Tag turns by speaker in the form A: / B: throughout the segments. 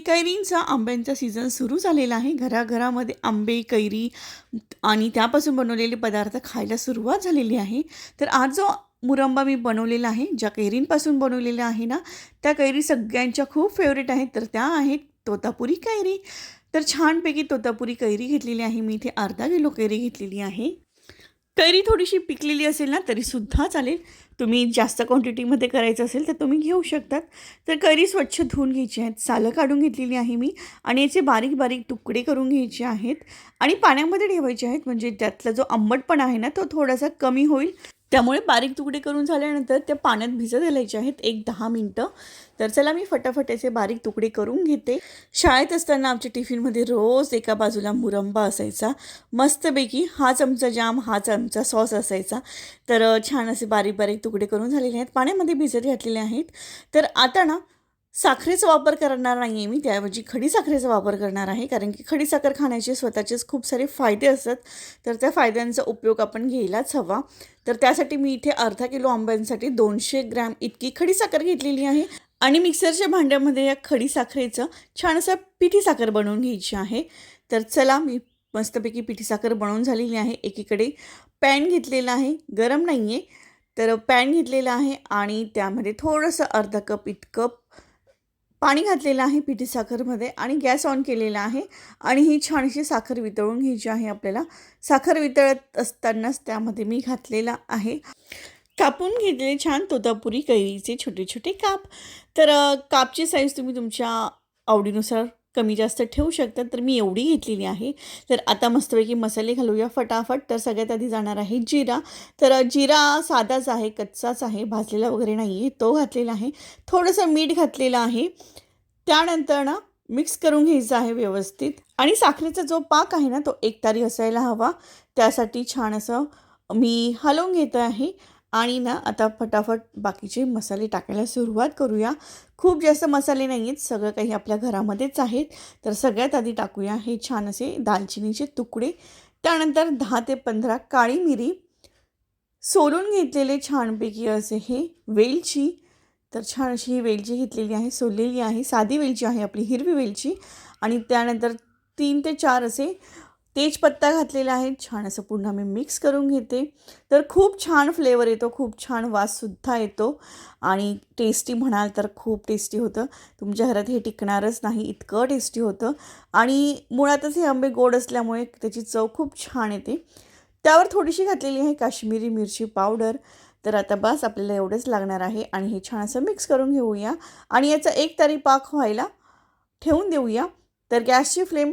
A: कैरींचा आंब्यांचा season सुरू झालेला आहे. घराघरामध्ये आंबे कैरी आणि त्यापासून बनवलेले पदार्थ खायला सुरुवात झालेली आहे. तर आज जो मुरंबा मी बनवलेला आहे ज्या कैरींपासून बनवलेला आहे ना त्या कैरी सगळ्यांच्या खूप फेवरेट आहेत. तर त्या आहेत तोतापुरी कैरी. तर छानपैकी तोतापुरी कैरी घेतलेली आहे. मी इथे अर्धा किलो कैरी घेतलेली आहे. कैरी थोडीशी पिकलेली असेल ना तरीसुद्धा चालेल. तुम्ही जास्त क्वांटिटीमध्ये करायचं असेल तर तुम्ही घेऊ शकतात. तर कैरी स्वच्छ धुवून घ्यायची आहेत. सालं काढून घेतलेली आहे मी आणि याचे बारीक बारीक तुकडे करून घ्यायचे आहेत आणि पाण्यामध्ये ठेवायचे आहेत. म्हणजे त्यातला जो आंबटपणा आहे ना तो थोडासा कमी होईल. त्यामुळे बारीक तुकडे करून झाल्यानंतर त्या पाण्यात भिजत घालायचे आहेत एक दहा मिनटं. तर चला मी फटाफट याचे बारीक तुकडे करून घेते. शाळेत असताना आमच्या टिफिनमध्ये रोज एका बाजूला मुरंबा असायचा. मस्तपैकी हा चमचा जाम हा चमचा सॉस असायचा. तर छान असे बारीक बारीक तुकडे करून झालेले आहेत. पाण्यामध्ये भिजत घातलेले आहेत. तर आता ना साखरेचा वापर करणार नाही आहे मी त्याऐवजी खडी साखरेचा वापर करणार आहे. कारण की खडी साखर खाण्याचे स्वतःचेच खूप सारे फायदे असतात. तर त्या फायद्यांचा उपयोग आपण घ्यायलाच हवा. तर त्यासाठी मी इथे अर्धा किलो आंब्यांसाठी दोनशे ग्रॅम इतकी खडी साखर घेतलेली आहे. आणि मिक्सरच्या भांड्यामध्ये या खडी साखरेचं छान असं पिठी साखर बनवून घ्यायची आहे. तर चला मी मस्तपैकी पिठी साखर बनवून झालेली आहे. एकीकडे पॅन घेतलेला आहे. गरम नाही आहे तर पॅन घेतलेला आहे आणि त्यामध्ये थोडंसं अर्धा कप इतकं पाणी घातलेलं आहे पिठी साखरमध्ये आणि गॅस ऑन केलेला आहे आणि ही छानशी साखर वितळून घ्यायची आहे आपल्याला साखर वितळत असतानाच त्यामध्ये मी घातलेला आहे. कापून घेतलेले छान तोतापुरी कैरीचे छोटे छोटे काप. तर कापची साईज तुम्ही तुमच्या आवडीनुसार कमी जास्त ठेवू शकतात तर मी एवढी घेतलेली आहे. तर आता मस्तपैकी मसाले घालूया फटाफट. तर सगळ्यात आधी जाणार आहे जिरा. तर जिरा साधाच आहे कच्चाच आहे भाजलेला वगैरे नाही आहे तो घातलेला आहे. थोडंसं मीठ घातलेलं आहे. त्यानंतर ना मिक्स करून घ्यायचं आहे व्यवस्थित. आणि साखरेचा जो पाक आहे ना तो एकतारी असायला हवा. त्यासाठी छान असं मी हलवून घेत आहे. आणि ना आता फटाफट बाकीचे मसाले टाकायला सुरुवात करूया. खूप जास्त मसाले नाही आहेत सगळं काही आपल्या घरामध्येच आहेत. तर सगळ्यात आधी टाकूया हे छान असे दालचिनीचे तुकडे. त्यानंतर दहा ते पंधरा काळी मिरी. सोलून घेतलेले छानपैकी असे हे वेलची. तर छान अशी ही वेलची घेतलेली आहे सोललेली आहे. साधी वेलची आहे आपली हिरवी वेलची. आणि त्यानंतर तीन ते चार असे तेजपत्ता घातलेला आहे. छान असं पुन्हा मी मिक्स करून घेते. तर खूप छान फ्लेवर येतो खूप छान वाससुद्धा येतो. आणि टेस्टी म्हणाल तर खूप टेस्टी होतं. तुमच्या घरात हे टिकणारच नाही इतकं टेस्टी होतं. आणि मुळातच हे आंबे गोड असल्यामुळे त्याची चव खूप छान येते. त्यावर थोडीशी घातलेली आहे काश्मीरी मिरची पावडर तर आता बस आपल्याला एवढंच लागणार आहे आणि हे छान असं मिक्स करून घेऊया. आणि याचा एक तरी पाक व्हायला ठेवून देऊया. तर गॅसची फ्लेम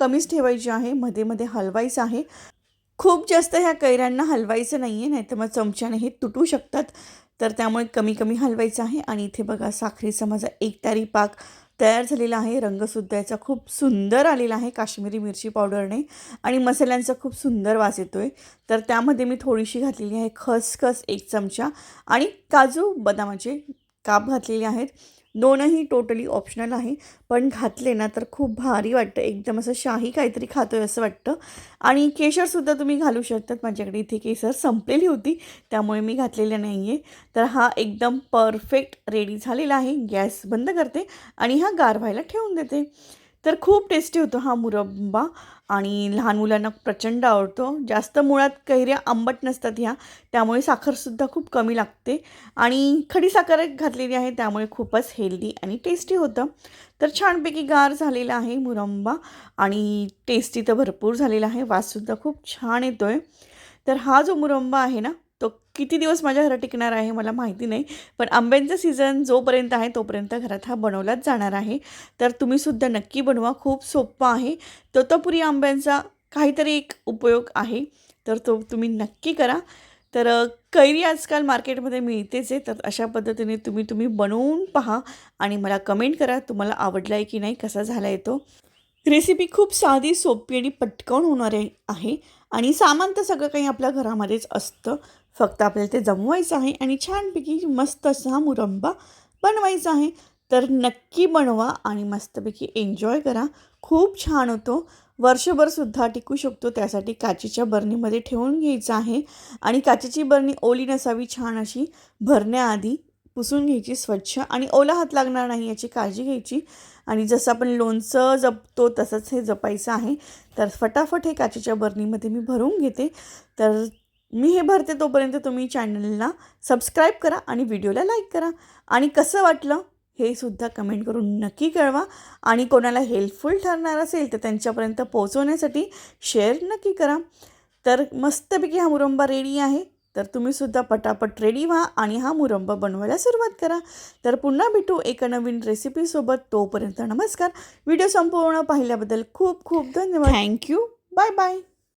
A: कमीच ठेवायची आहे मध्ये मध्ये हलवायचं आहे. खूप जास्त ह्या कैऱ्यांना हलवायचं नाही आहे नाहीतर मग चमच्याने हे तुटू शकतात. तर त्यामुळे कमी कमी हलवायचं आहे. आणि इथे बघा साखरेचा माझा एकतारी पाक तयार झालेला आहे. रंगसुद्धा याचा खूप सुंदर आलेला आहे काश्मीरी मिरची पावडरने. आणि मसाल्यांचा खूप सुंदर वास येतो आहे तर त्यामध्ये मी थोडीशी घातलेली आहे खसखस एक चमचा. आणि काजू बदामाचे काप घातलेले आहेत. दोनही टोटली ऑप्शनल आहे. पण घातले ना तर खूप भारी वाटतं. एकदम असं शाही काहीतरी खातो आहे असं वाटतं. आणि केशरसुद्धा तुम्ही घालू शकतात. माझ्याकडे इथे केसर संपलेली होती. त्यामुळे मी घातलेले नाही आहे तर हा एकदम परफेक्ट रेडी झालेला आहे. गॅस बंद करते आणि हा गार व्हायला ठेवून देते. तर खूप टेस्टी होतो हा मुरंबा आणि लहान मुलांना प्रचंड आवडतो. जास्त मुळात कैऱ्या आंबट नसतात ह्या त्यामुळे साखरसुद्धा खूप कमी लागते. आणि खडी साखर घातलेली आहे त्यामुळे खूपच हेल्दी आणि टेस्टी होतं. तर छानपैकी गार झालेला आहे मुरंबा आणि टेस्टी तर भरपूर झालेला आहे वाससुद्धा खूप छान येतो आहे तर हा जो मुरंबा आहे ना तो किती दिवस माझ्या घरात टिकणार आहे मला माहिती नाही पण आंब्यांचं सीझन जोपर्यंत आहे तोपर्यंत घरात हा बनवलाच जाणार आहे. तर तुम्हीसुद्धा नक्की बनवा खूप सोप्पा आहे. तोतापुरी आंब्यांचा काहीतरी एक उपयोग आहे तर तो तुम्ही नक्की करा. तर कैरी आजकाल मार्केटमध्ये मिळतेच आहे तर अशा पद्धतीने तुम्ही तुम्ही बनवून पहा आणि मला कमेंट करा तुम्हाला आवडला आहे की नाही कसा झाला आहे तो. रेसिपी खूप साधी सोपी आणि पटकन होणारे आहे आणि सामान तर सगळं काही आपल्या घरामध्येच असतं फक्त आपल्याला ते जमवायचं आहे आणि छानपैकी मस्त असा मुरंबा बनवायचा आहे. तर नक्की बनवा आणि मस्तपैकी एन्जॉय करा. खूप छान होतो. वर्षभरसुद्धा टिकू शकतो. त्यासाठी काचेच्या बरणीमध्ये ठेवून घ्यायचं आहे. आणि काचेची बरणी ओली नसावी छान अशी. भरण्याआधी पुसून घ्यायची स्वच्छ आणि ओला हात लागणार नाही याची काळजी घ्यायची. आणि जसं आपण लोणचं जपतो तसंच हे जपायचं आहे. तर फटाफट हे काचेच्या बरणीमध्ये मी भरून घेते. तर मी हे भरते तोपर्यंत तुम्ही चॅनलला सबस्क्राईब करा आणि व्हिडिओला लाईक करा. आणि कसं वाटलं हे सुद्धा कमेंट करून नक्की कळवा. आणि कोणाला हेल्पफुल ठरणार असेल तर त्यांच्यापर्यंत पोहोचवण्यासाठी शेअर नक्की करा. तर मस्तपैकी हा मुरंबा रेडी आहे. तर तुम्हीसुद्धा पटापट रेडी व्हा आणि हा मुरंबा बनवायला सुरुवात करा. तर पुन्हा भेटू एका नवीन रेसिपीसोबत तोपर्यंत नमस्कार. व्हिडिओ संपूर्ण पाहिल्याबद्दल खूप खूप धन्यवाद. Thank you bye bye